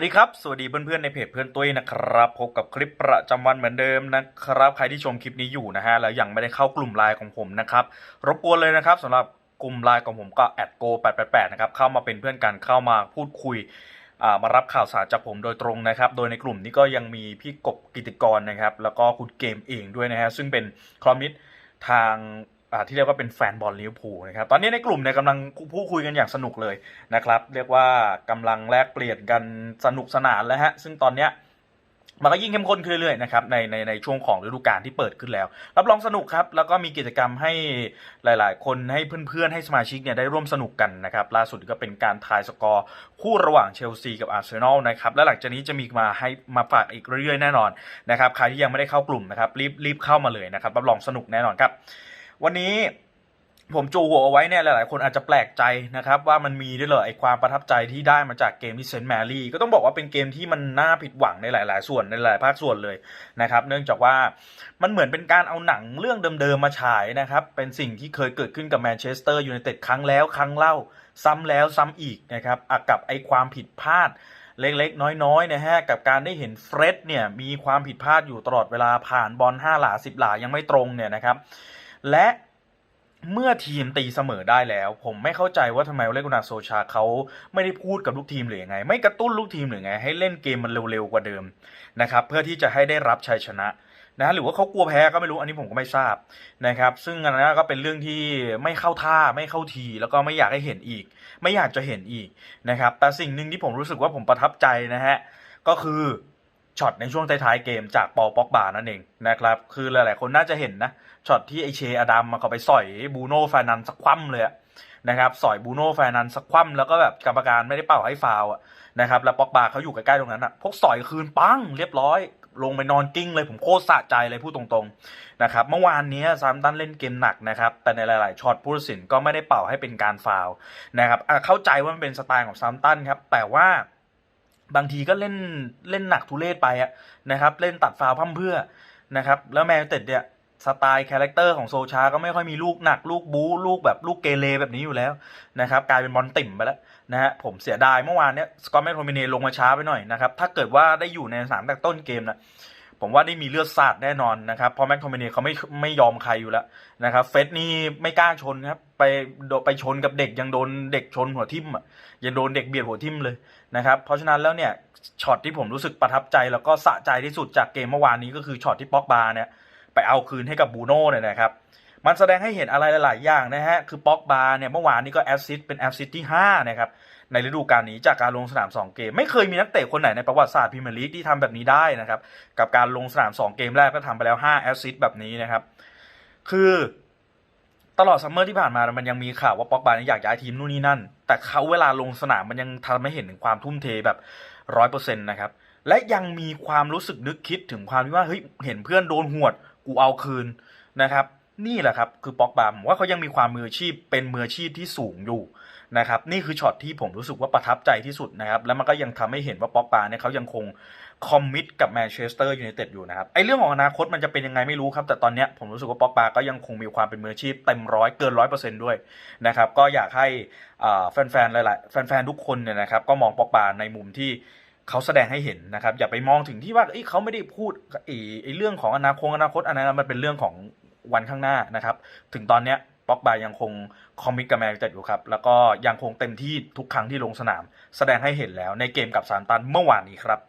วัสดีครับ สวัสดีเพื่อนๆในเพจเพื่อนตุ้ยนะครับ พบกับคลิปประจำวันเหมือนเดิมนะครับ ใครที่ชมคลิปนี้อยู่นะฮะแล้วยังไม่ได้เข้ากลุ่มไลน์ของผมนะครับ รบกวนเลยนะครับสำหรับกลุ่มไลน์ของผมก็แอดโก888นะครับ เข้ามาเป็นเพื่อนกัน เข้ามาพูดคุยมารับข่าวสารจากผมโดยตรงนะครับ โดยในกลุ่มนี้ก็ยังมีพี่กบกิติกรนะครับ แล้วก็คุณเกมเองด้วยนะฮะ ซึ่งเป็นคอมมิตทาง ที่เรียกว่าเป็นแฟนบอลลิเวอร์พูลนะครับ ตอนนี้ในกลุ่มเนี่ยกำลังพูดคุยกันอย่างสนุกเลยนะครับ เรียกว่ากำลังแลกเปลี่ยนกันสนุกสนานแล้วฮะ ซึ่งตอนเนี้ยมันก็ยิ่งเข้มข้นขึ้นเรื่อยๆนะครับในในในช่วงของฤดูกาลที่เปิดขึ้นแล้ว รับรองสนุกครับ แล้วก็มีกิจกรรมให้หลาย ๆ คนให้เพื่อนๆ ให้สมาชิกเนี่ยได้ร่วมสนุกกันนะครับ ล่าสุดก็เป็นการทายสกอร์ คู่ระหว่างเชลซีกับอาร์เซนอลนะครับ และหลังจากนี้จะมีมาให้มาฝากอีกเรื่อยๆ แน่นอนนะครับใครที่ยังไม่ได้เข้ากลุ่มนะครับรีบรีบเข้ามาเลยนะครับรับรองสนุกแน่นอนครับ วันนี้ผมจูหัวเอาไว้เนี่ยหลายๆ คนอาจจะแปลกใจนะครับว่ามันมีด้วยเหรอไอความประทับใจที่ได้มาจากเกมที่เซนต์แมรี่ก็ต้องบอกว่าเป็นเกมที่มันน่าผิดหวังในหลาย ๆ ส่วนในหลายภาคส่วนเลยนะครับเนื่องจากว่ามันเหมือนเป็นการเอาหนังเรื่องเดิม ๆ มาฉายนะครับเป็นสิ่งที่เคยเกิดขึ้นกับแมนเชสเตอร์ยูไนเต็ดครั้งแล้วครั้งเล่าซ้ำแล้วซ้ำอีกนะครับกับไอความผิดพลาดเล็กๆ น้อยๆนะฮะกับการได้เห็นเฟร็ดเนี่ยมีความผิดพลาดอยู่ตลอดเวลาผ่านบอล5หลา10 หลายังไม่ตรงเนี่ยนะครับ และเมื่อทีมตีเสมอได้แล้ว ผมไม่เข้าใจว่าทำไมเลกุนาโซชาเขาไม่ได้พูดกับลูกทีมหรือยังไง ไม่กระตุ้นลูกทีมหรือไง ให้เล่นเกมมันเร็วๆกว่าเดิมนะครับเพื่อที่จะให้ได้รับชัยชนะนะหรือว่าเขากลัวแพ้ก็ไม่รู้อันนี้ผมก็ไม่ทราบนะครับ ซึ่งอันนั้นก็เป็นเรื่องที่ไม่เข้าท่าไม่เข้าทีแล้วก็ไม่อยากให้เห็นอีก ไม่อยากจะเห็นอีกนะครับแต่สิ่งหนึ่งที่ผมรู้สึกว่าผมประทับใจนะฮะก็คือ ช็อตในช่วงท้ายๆเกมจากปอป็อกบานั่นเองนะครับ คือหลายๆคนน่าจะเห็นนะช็อตที่ไอเชอดัมมาเขาไปสอยบูโน่แฟนันสักคว่ำเลยอะนะครับสอยบูโน่แฟนันสักคว่ำแล้วก็แบบกรรมการไม่ได้เป่าให้ฟาวอะนะครับแล้วป็อกบาเขาอยู่ใกล้ๆตรงนั้นอะพวกสอยคืนปังเรียบร้อยลงไปนอนกิ้งเลยผมโคตรสะใจเลยพูดตรงๆนะครับเมื่อวานนี้ซามตันเล่นเกมหนักนะครับแต่ในหลาย ๆช็อตผู้ตัดสินก็ไม่ได้เป่าให้เป็นการฟาวนะครับเข้าใจว่ามันเป็นสไตล์ของซามตันครับแต่ว่า บางทีก็เล่นเล่นหนักทุเรศไปอะนะครับ เล่นตัดฟาวพั่มเพื่อนะครับ แล้วแมนเต็ดเนี่ยสไตล์คาแรคเตอร์ของโซชา ก็ไม่ค่อยมีลูกหนักลูกบู๊ลูกแบบลูกเกเรแบบนี้อยู่แล้วนะครับกลายเป็นบอลติ่มไปแล้วนะฮะผมเสียดายเมื่อวานเนี้ยสกอตแมนโทมิเนลงมาช้าไปหน่อยนะครับ ถ้าเกิดว่าได้อยู่ในสนามตั้งต้นเกมนะ ผมว่าได้มีเลือดสาดแน่นอนนะครับเพราะแม็กโทมิเนเขาไม่ไม่ยอมใครอยู่แล้วนะครับเฟสนี่ไม่กล้าชนครับไปไปชนกับเด็กยังโดนเด็กชนหัวทิ่มอะยังโดนเด็กเบียดหัวทิ่มเลยนะครับเพราะฉะนั้นแล้วเนี่ยช็อตที่ผมรู้สึกประทับใจแล้วก็สะใจที่สุดจากเกมเมื่อวานนี้ก็คือช็อตที่ป๊อกบาเนี่ยไปเอาคืนให้กับบูโน่เนี่ยนะครับ มันแสดงให้เห็นอะไรหลาย ๆ อย่างนะฮะ คือป็อกบาเนี่ยเมื่อวานนี้ก็แอสซิสเป็นแอสซิสที่5นะครับ ในฤดูกาลนี้จากการลงสนาม 2 เกม ไม่เคยมีนักเตะคนไหนในประวัติศาสตร์พรีเมียร์ลีกที่ทำแบบนี้ได้นะครับ กับการลงสนาม 2 เกมแรกก็ทำไปแล้ว5แอสซิสแบบนี้นะครับ คือตลอดซัมเมอร์ที่ผ่านมา มันยังมีข่าวว่าป็อกบาเนี่อยากย้ายทีมนู่นนี่นั่น แต่เขาเวลาลงสนามมันยังทำให้เห็นถึงความทุ่มเทแบบร้อยเปอร์เซ็นต์นะครับ และยังมีความรู้สึกนึกคิดถึงความที่ว่าเฮ้ยเห็นเพื่อนโดนหวดกูเอาคืนนะครับ นี่แหละครับคือป็อกบาผมว่าเขายังมีความมืออาชีพเป็นมืออาชีพที่สูงอยู่นะครับนี่คือช็อตที่ผมรู้สึกว่าประทับใจที่สุดนะครับแล้วมันก็ยังทำให้เห็นว่าป็อกบาเนี่ยเขายังคงคอมมิตกับแมนเชสเตอร์ยูไนเต็ดอยู่นะครับไอเรื่องของอนาคตมันจะเป็นยังไงไม่รู้ครับ แต่ตอนนี้ผมรู้สึกว่าป็อกบาก็ยังคงมีความเป็นมืออาชีพเต็มร้อยเกินร้อยเปอร์เซ็นต์ด้วยนะครับก็อยากให้แฟนๆหลายๆแฟนๆทุกคนเนี่ยนะครับก็มองป็อกบาในมุมที่เขาแสดงให้เห็นนะครับอย่าไปมองถึงที่ว่าเอ้ยเขาไม่ได้พูดไอ้ไอ้เรื่องของอนาคตอนาคตอันนั้นมันเป็นเรื่องของ วันข้างหน้านะครับ ถึงตอนเนี้ยป็อกบายังคงคอมมิตกับแมนยูไนเต็ดอยู่ครับ แล้วก็ยังคงเต็มที่ทุกครั้งที่ลงสนาม แสดงให้เห็นแล้วในเกมกับซานตันเมื่อวานนี้ครับ